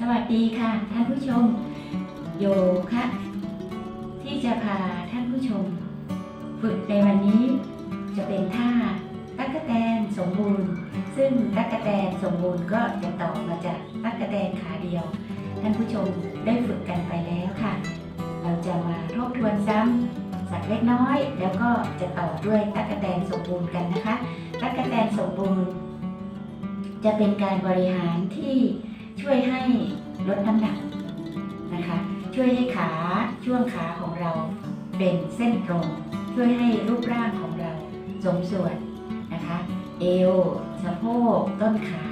สวัสดีค่ะ ท่านผู้ชม โยคะที่จะพาท่านผู้ชม ฝึกในวันนี้จะเป็นท่าตั๊กแตนสมบูรณ์ ซึ่งตั๊กแตนสมบูรณ์ก็จะต่อมาจากตั๊กแตนขาเดียว ท่านผู้ชมได้ฝึกกันไปแล้วค่ะ เราจะมาทบทวนซ้ำสักเล็กน้อย แล้วก็จะต่อด้วยตั๊กแตนสมบูรณ์กันนะคะตั๊กแตนสมบูรณ์ จะเป็นการบริหารที่ ช่วยให้ลดน้ำหนักนะคะ ช่วยให้ขาช่วงขาของเราเป็นเส้นตรง ช่วยให้รูปร่างของเราสมส่วนนะคะ เอวสะโพกต้นขา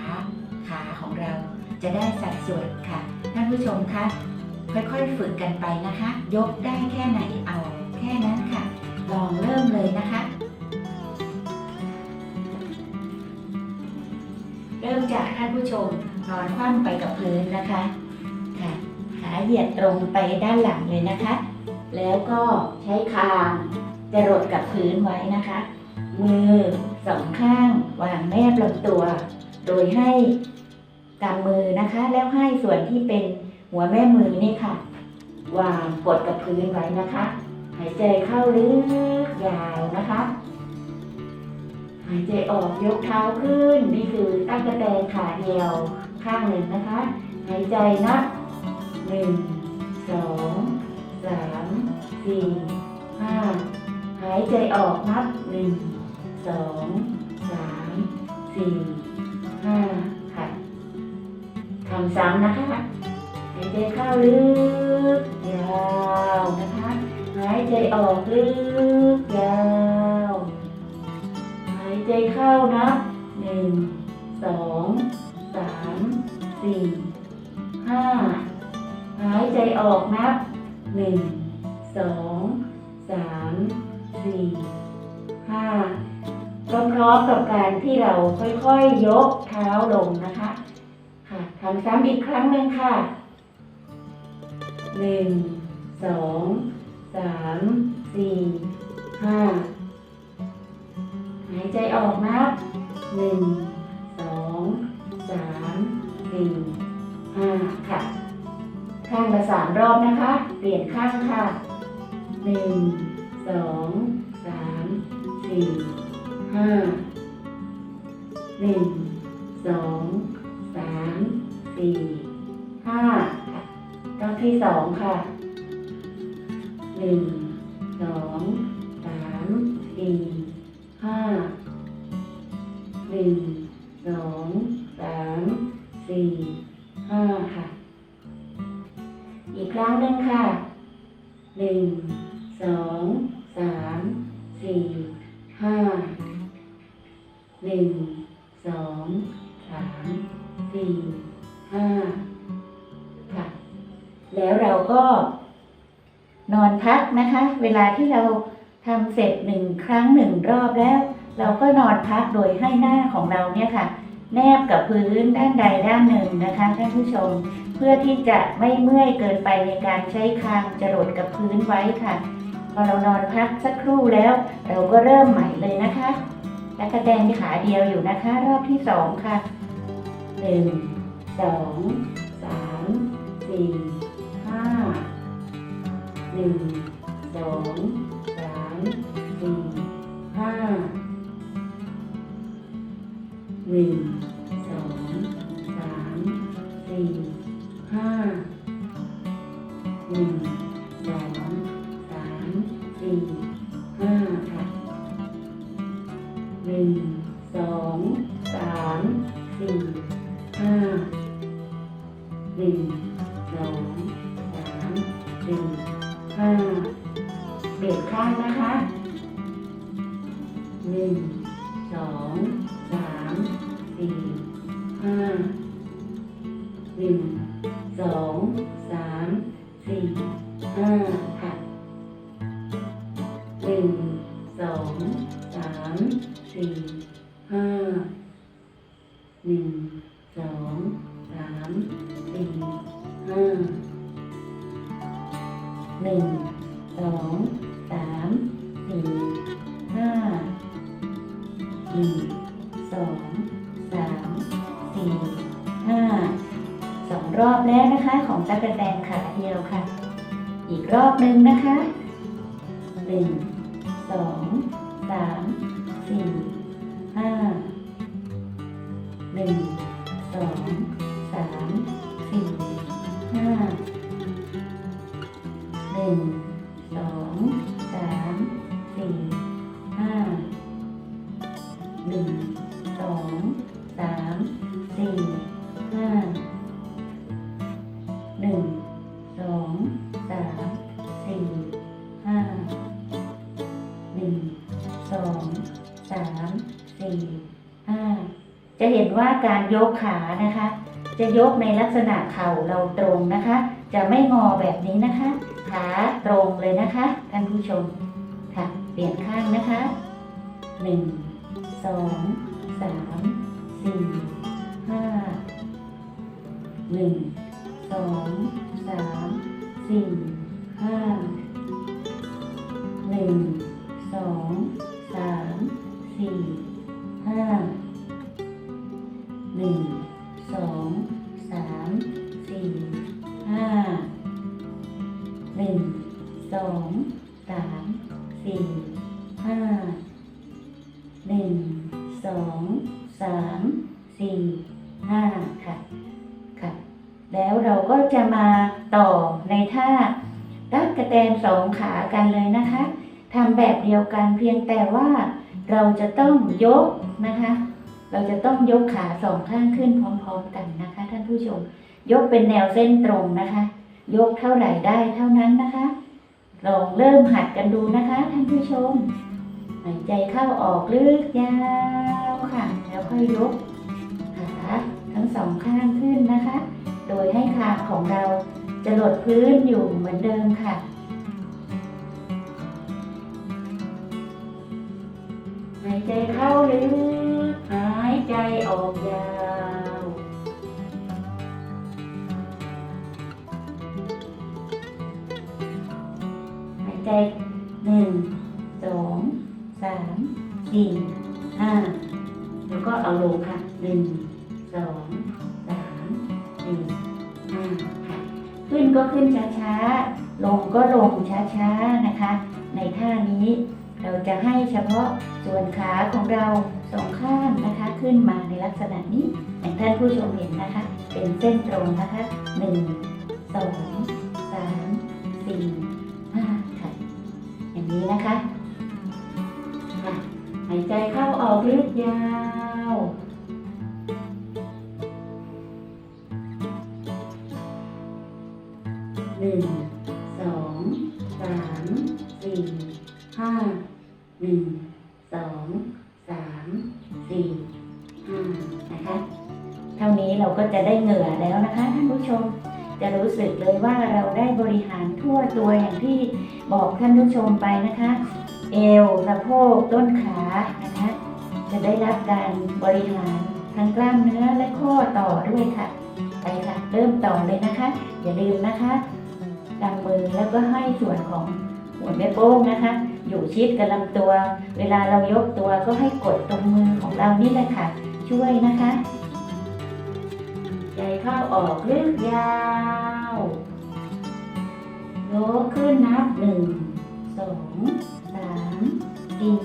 ขาของเราจะได้สัดส่วนค่ะท่านผู้ชมคะค่อยๆฝึกกันไปนะคะ ยกได้แค่ไหนเอาแค่นั้นค่ะ ลองเริ่มเลยนะคะ เริ่มจากท่านผู้ชม นอนคว่ำไปกับพื้นนะคะค่ะขาเหยียดตรงไปด้านหลังเลยนะคะ แล้วก็ใช้คางจะรดกับพื้นไว้นะคะ มือสองข้างวางแนบลำตัว โดยให้กำมือนะคะ แล้วให้ส่วนที่เป็นหัวแม่มือนี่ค่ะ วางกดกับพื้นไว้นะคะ หายใจเข้าลึกยาวนะคะหายใจออกยกเท้าขึ้น นี่คือตั้งกระแตงขาเดียว ข้างหนึ่งนะคะ หายใจนับหนึ่งสองสามสี่ห้าหายใจออกนับหนึ่งสองสามสี่ห้าค่ะทำซ้ำนะคะ หายใจเข้าลึกยาวนะคะ หายใจออกลึกยาวหายใจเข้านับหนึ่งสอง สี่ห้าหายใจออกนับหนึ่งสองสามสี่ห้าพร้อมๆกับการที่เราค่อยๆยกเท้าลงนะคะค่ะทำซ้ำอีกครั้งหนึ่งค่ะหนึ่งสองสามสี่ห้าหายใจออกนับหนึ่ง สี่ห้าค่ะ ข้างละสามรอบนะคะ เปลี่ยนข้างค่ะหนึ่งสองสามสี่ห้าหนึ่งสองสามสี่ห้าค่ะรอบที่สองค่ะหนึ่งสอง นอนพักนะคะ เวลาที่เราทำเสร็จหนึ่งครั้งหนึ่งรอบแล้ว เราก็นอนพักโดยให้หน้าของเราเนี่ยค่ะ แนบกับพื้นด้านใดด้านหนึ่งนะคะท่านผู้ชม เพื่อที่จะไม่เมื่อยเกินไปในการใช้คางจรดกับพื้นไว้ค่ะพอเรานอนพักสักครู่แล้ว เราก็เริ่มใหม่เลยนะคะและกระแดงขาเดียวอยู่นะคะ รอบที่สองค่ะหนึ่งสองสามสี่ หนึ่งสองสามสี่ห้าหนึ่ง สี่ห้าหนึ่งสองสามสี่ห้าหนึ่งสองสามสี่ห้าหนึ่งสองสามสี่ห้าสองรอบแล้วนะคะ ของตะกแตนขาเดียวค่ะ อีกรอบหนึ่งนะคะหนึ่งสอง ห้าหนึ่งสองสามสี่ห้าหนึ่งสองสามสี่ห้าหนึ่งสองสาม เห็นว่าการยกขานะคะ จะยกในลักษณะเข่าเราตรงนะคะ จะไม่งอแบบนี้นะคะ ขาตรงเลยนะคะท่านผู้ชมค่ะเปลี่ยนข้างนะคะหนึ่งสองสามสี่ห้าหนึ่งสองสามสี่ห้าหนึ่งสองสามสี่ห้า จะมาต่อในท่าตักกระแตนสองขากันเลยนะคะทำแบบเดียวกันเพียงแต่ว่าเราจะต้องยกนะคะ เราจะต้องยกขาสองข้างขึ้นพร้อมๆกันนะคะ ท่านผู้ชม ยกเป็นแนวเส้นตรงนะคะ ยกเท่าไหร่ได้เท่านั้นนะคะลองเริ่มหัดกันดูนะคะ ท่านผู้ชมหายใจเข้าออกลึกยาวค่ะ แล้วค่อยยกขาทั้งสองข้างขึ้นนะคะ โดยให้คางของเราจะหลดพื้นอยู่เหมือนเดิมค่ะ หายใจเข้าลึกหายใจออกยาวหายใจหนึ่งสองสามสี่ห้าแล้วก็เอาลงค่ะหนึ่งสอง ก็ขึ้นช้าๆ ลงก็ลงช้าๆนะคะ ในท่านี้เราจะให้เฉพาะส่วนขาของเราสองข้างนะคะ ขึ้นมาในลักษณะนี้อย่างท่านผู้ชมเห็นนะคะ เป็นเส้นตรงนะคะหนึ่งสองสามสี่ห้าค่ะอย่างนี้นะคะค่ะหายใจเข้าออกลึกยาว หนึ่งสองสามสี่ห้าหนึ่งสองสามสี่ห้านะคะ เท่านี้เราก็จะได้เหงื่อแล้วนะคะท่านผู้ชมจะรู้สึกเลยว่าเราได้บริหารทั่วตัวอย่างที่บอกท่านผู้ชมไปนะคะ เอวสะโพกต้นขานะคะ จะได้รับการบริหารทั้งกล้ามเนื้อและข้อต่อด้วยค่ะ ไปค่ะ เริ่มต่อเลยนะคะ อย่าลืมนะคะ กำมือแล้วก็ให้ส่วนของหัวแม่โป้งนะคะ อยู่ชิดกับลำตัว เวลาเรายกตัวก็ให้กดตรงมือของเรานี่แหละค่ะ ช่วยนะคะใจเข้าออกลึกยาวยกขึ้นนับหนึ่งสองสามสี่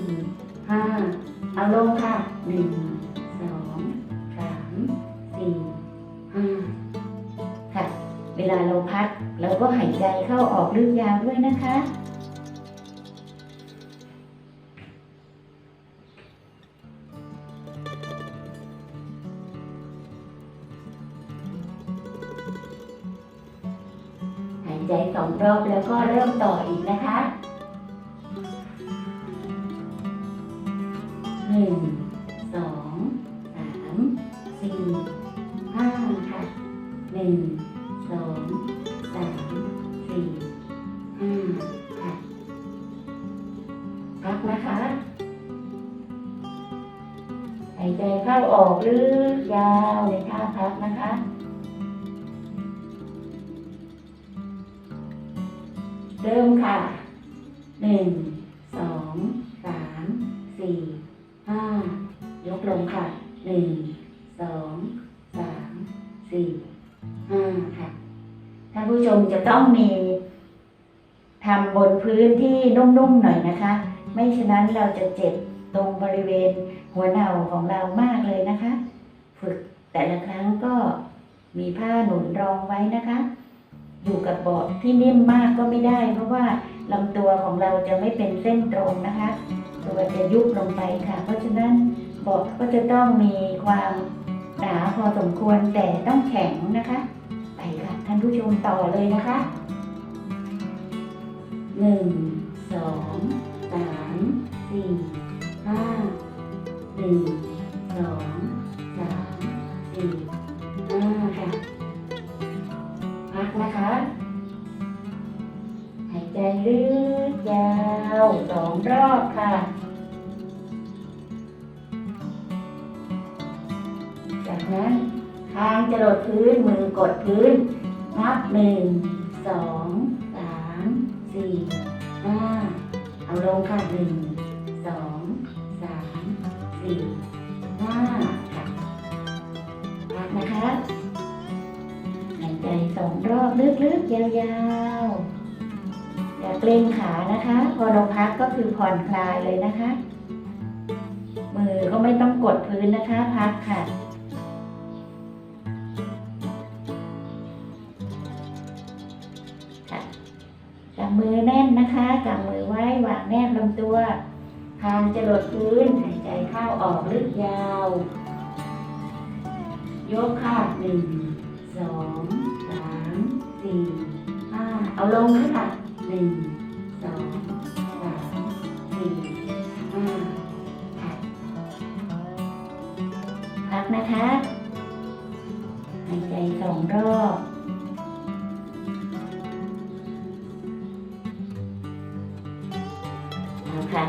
ห้าเอาลงค่ะหนึ่ง เวลาเราพักเราก็หายใจเข้าออกลึกยาวด้วยนะคะ หายใจสองรอบแล้วก็เริ่มต่ออีกนะคะหนึ่ง ลึกยาวในท่าพักนะคะเริ่มค่ะหนึ่งสองสามสี่ห้ายกลงค่ะหนึ่งสองสามสี่อ่าค่ะท่านผู้ชมจะต้องมีทำบนพื้นที่นุ่มๆหน่อยนะคะ ไม่ฉะนั้นเราจะเจ็บ ตรงบริเวณหัวเน่าของเรามากเลยนะคะ ฝึกแต่ละครั้งก็มีผ้าหนุนรองไว้นะคะ อยู่กับเบาะที่นิ่มมากก็ไม่ได้ เพราะว่าลำตัวของเราจะไม่เป็นเส้นตรงนะคะ ตัวจะยุบลงไปค่ะ เพราะฉะนั้นเบาะก็จะต้องมีความหนาพอสมควรแต่ต้องแข็งนะคะ ไปค่ะท่านผู้ชมต่อเลยนะคะหนึ่งสองสามสี่ ห้าหนึ่งสองสามสี่ห้าค่ะพักนะคะหายใจลึกยาวสองรอบค่ะจากนั้นคางจะหลดพื้นมือกดพื้น นับหนึ่งสองสามสี่ห้าเอาลงค่ะหนึ่ง ยาวๆ อย่าเกรงขานะคะ พอเราพักก็คือผ่อนคลายเลยนะคะ มือก็ไม่ต้องกดพื้นนะคะ พักค่ะค่ะจับมือแน่นนะคะจับมือไว้วางแนบลำตัวคางจะหลดพื้นหายใจเข้าออกลึกยาว ยกค่ะหนึ่ง สี่ห้าเอาลงค่ะหนึ่งสองสามสี่ห้าค่ะพักนะคะหายใจสองรอบค่ะ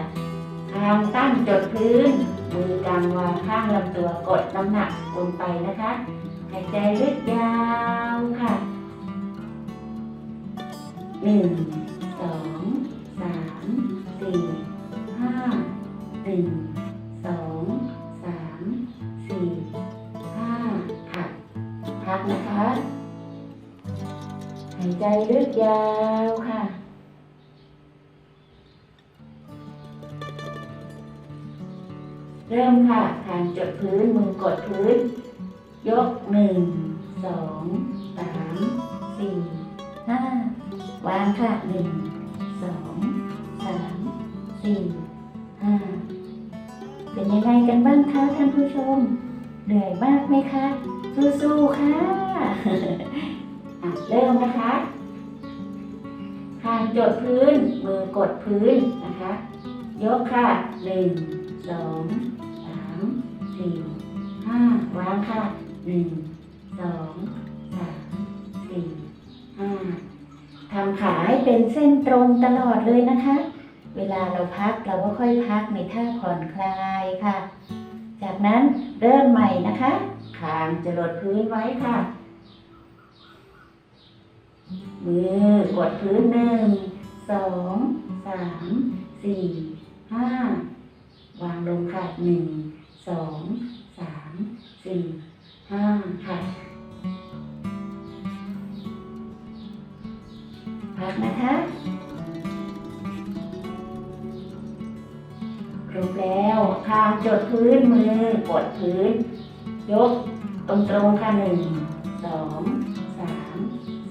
ทางตั้งจดพื้น มือกำวางข้างลำตัวกดน้ำหนักลงไปนะคะ หายใจลึกยาวค่ะ หนึ่งสองสามสี่ห้าหนึ่งสองสามสี่ห้าค่ะพักนะคะ หายใจลึกยาวค่ะเริ่มค่ะทางจดพื้นมือกดพื้น ยกหนึ่งสองสาม ค่ะหนึ่งสองสามสี่ห้าเป็นยังไงกันบ้างคะท่านผู้ชม เหนื่อยมากไหมคะ สู้ๆค่ะอะเริ่มนะคะทางจดพื้น มือกดพื้นนะคะ ยกค่ะหนึ่งสองสามสี่ห้าวางค่ะหนึ่งสองสามสี่ห้า ทำขาให้เป็นเส้นตรงตลอดเลยนะคะ เวลาเราพักเราก็ค่อยพักในท่าผ่อนคลายค่ะ จากนั้นเริ่มใหม่นะคะคางจะลดพื้นไว้ค่ะ มือกดพื้นหนึ่ง สอง สาม สี่ ห้า วางลงค่ะหนึ่ง สอง สาม สี่ ห้าค่ะ พักนะคะครบแล้วคางจดพื้นมือกดพื้น ยกตรงตรงๆค่ะหนึ่งสองสาม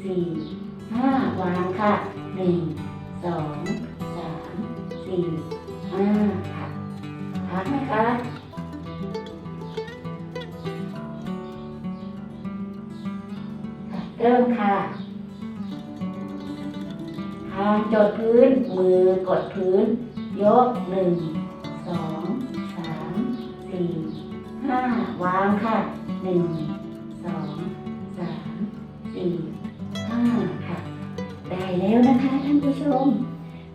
สี่ห้าวางค่ะหนึ่งสองสามสี่ห้าค่ะพักนะคะเริ่มค่ะ จดพื้น มือกดพื้น ยกหนึ่งสองสามสี่ห้าวางค่ะหนึ่งสองสามสี่ห้าค่ะ ได้แล้วนะคะท่านผู้ชม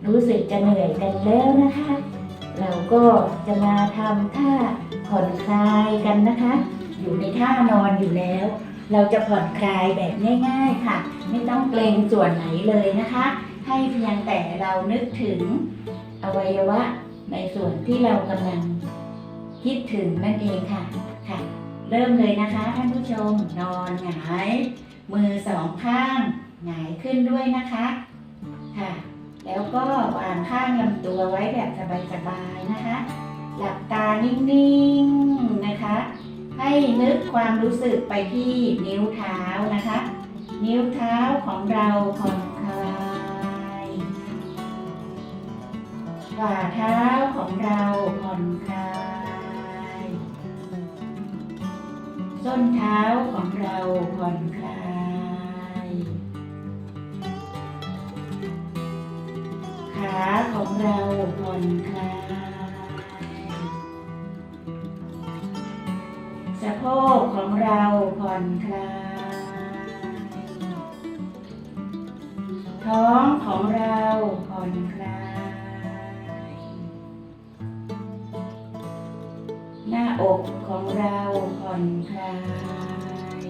รู้สึกจะเหนื่อยกันแล้วนะคะ เราก็จะมาทำท่าผ่อนคลายกันนะคะ อยู่ในท่านอนอยู่แล้ว เราจะผ่อนคลายแบบง่ายๆค่ะ ไม่ต้องเกรงส่วนไหนเลยนะคะ ให้เพียงแต่เรานึกถึงอวัยวะในส่วนที่เรากำลังคิดถึงนั่นเองค่ะค่ะ เริ่มเลยนะคะท่านผู้ชมนอนหงาย มือสองข้างหงายขึ้นด้วยนะคะค่ะ แล้วก็วางข้างลำตัวไว้แบบสบายๆนะคะ หลับตานิ่งๆนะคะ ให้นึกความรู้สึกไปที่นิ้วเท้านะคะ นิ้วเท้าของเราผ่อนคลายฝ่าเท้าของเราผ่อนคลายส้นเท้าของเราผ่อนคลายขาของเราผ่อนคลาย โพกของเราผ่อนคลาย ท้องของเราผ่อนคลาย หน้าอกของเราผ่อนคลาย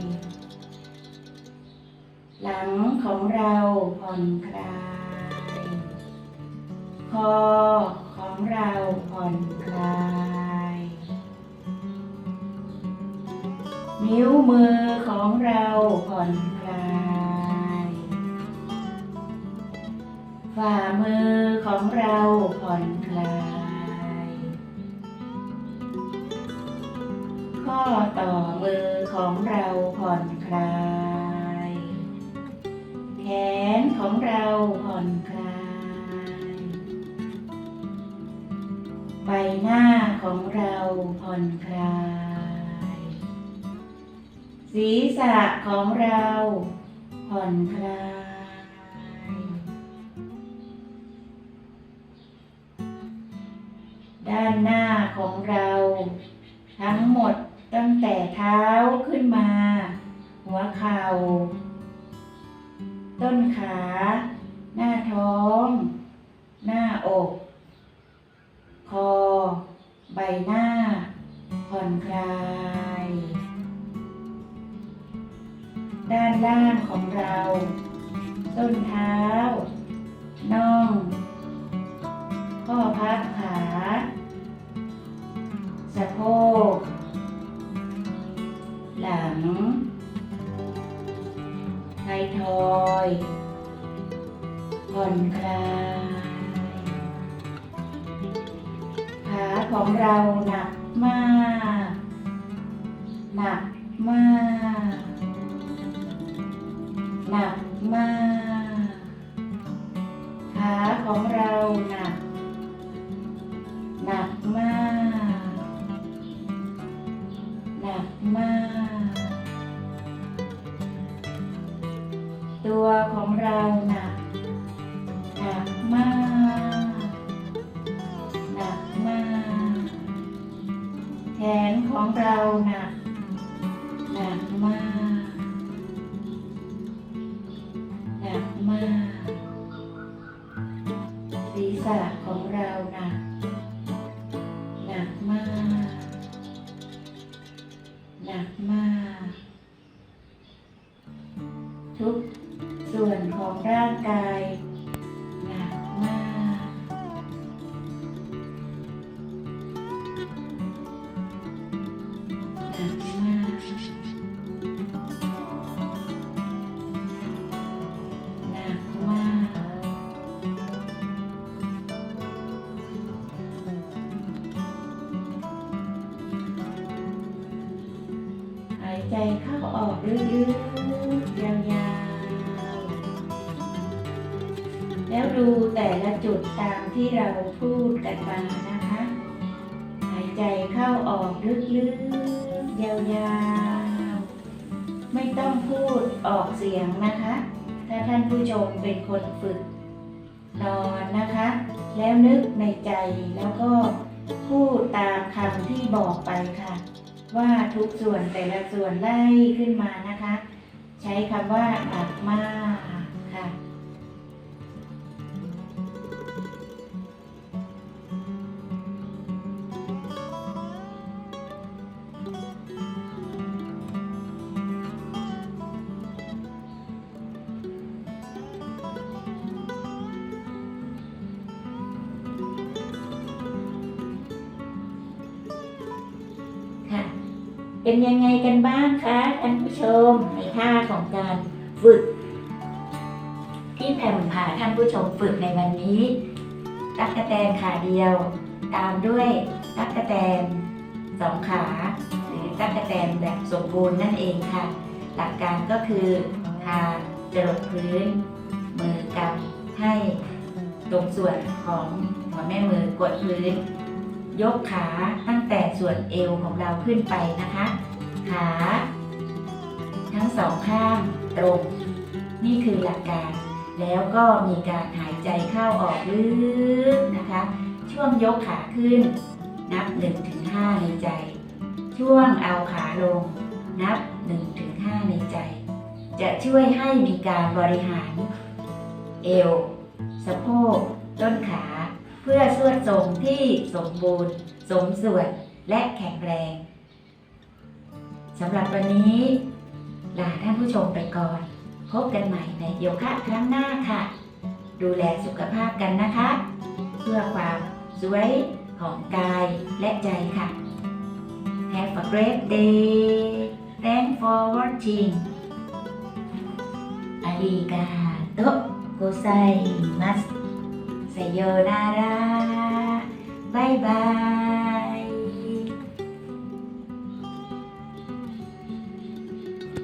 หลังของเราผ่อนคลาย คอของเราผ่อนคลาย นิ้วมือของเราผ่อนคลาย ฝ่ามือของเราผ่อนคลาย ข้อต่อมือของเราผ่อนคลาย แขนของเรา ษะของเราผ่อนคลายด้านหน้าของเรา ทั้งหมดตั้งแต่เท้าขึ้นมา หัวเข่า ต้นขา หน้าท้อง หน้าอก คอ ใบหน้า ผ่อนคลาย ด้านล่างของเราต้นเท้า น่อง ข้อพับขา สะโพก หลังไททอยผ่อนคลาย ขาของเราหนักมาก หนักมาก หนักมาก ขาของเราหนัก หนักมาก หนักมาก ตัวของเราหนัก หนักมาก หนักมาก แขนของเราหนัก ลึกๆยาวๆ แล้วดูแต่ละจุดตามที่เราพูดกันมานะคะ หายใจเข้าออกลึกๆ ยาวๆ ไม่ต้องพูดออกเสียงนะคะ ถ้าท่านผู้ชมเป็นคนฝึกนอนนะคะ แล้วนึกในใจแล้วก็พูดตามคำที่บอกไปค่ะ ว่าทุกส่วนแต่ละส่วนไล่ขึ้นมานะคะ ใช้คำว่าอัตมากค่ะ นบ้างคะท่านผู้ชมในท่าของการฝึก ที่แผ่มพาท่านผู้ชมฝึกในวันนี้ ตั๊กะแตนขาเดียว ตามด้วยตั๊กะแตนสองขา หรือตั๊กะแตนแบบสมบูรณ์นั่นเองค่ะ หลักการก็คือทาจรดพื้น มือกำให้ตรงส่วนของหัวแม่มือกดพื้นยกขาตั้งแต่ส่วนเอวของเราขึ้นไปนะคะ ขา ทั้งสองข้างตรง นี่คือหลักการ แล้วก็มีการหายใจเข้าออกลึกนะคะ ช่วงยกขาขึ้น นับ1-5ในใจ ช่วงเอาขาลง นับ1-5ในใจ จะช่วยให้มีการบริหาร เอว สะโพก ต้นขา เพื่อสวดทรงที่สมบูรณ์ สมส่วนและแข็งแรง สำหรับวันนี้ลาท่านผู้ชมไปก่อน พบกันใหม่ในโยคะครั้งหน้าค่ะ ดูแลสุขภาพกันนะคะ เพื่อความสวยของกายและใจค่ะ Have a great day Thanks for watching อาริกาโตโกไซมัสสโยนาราบายบาย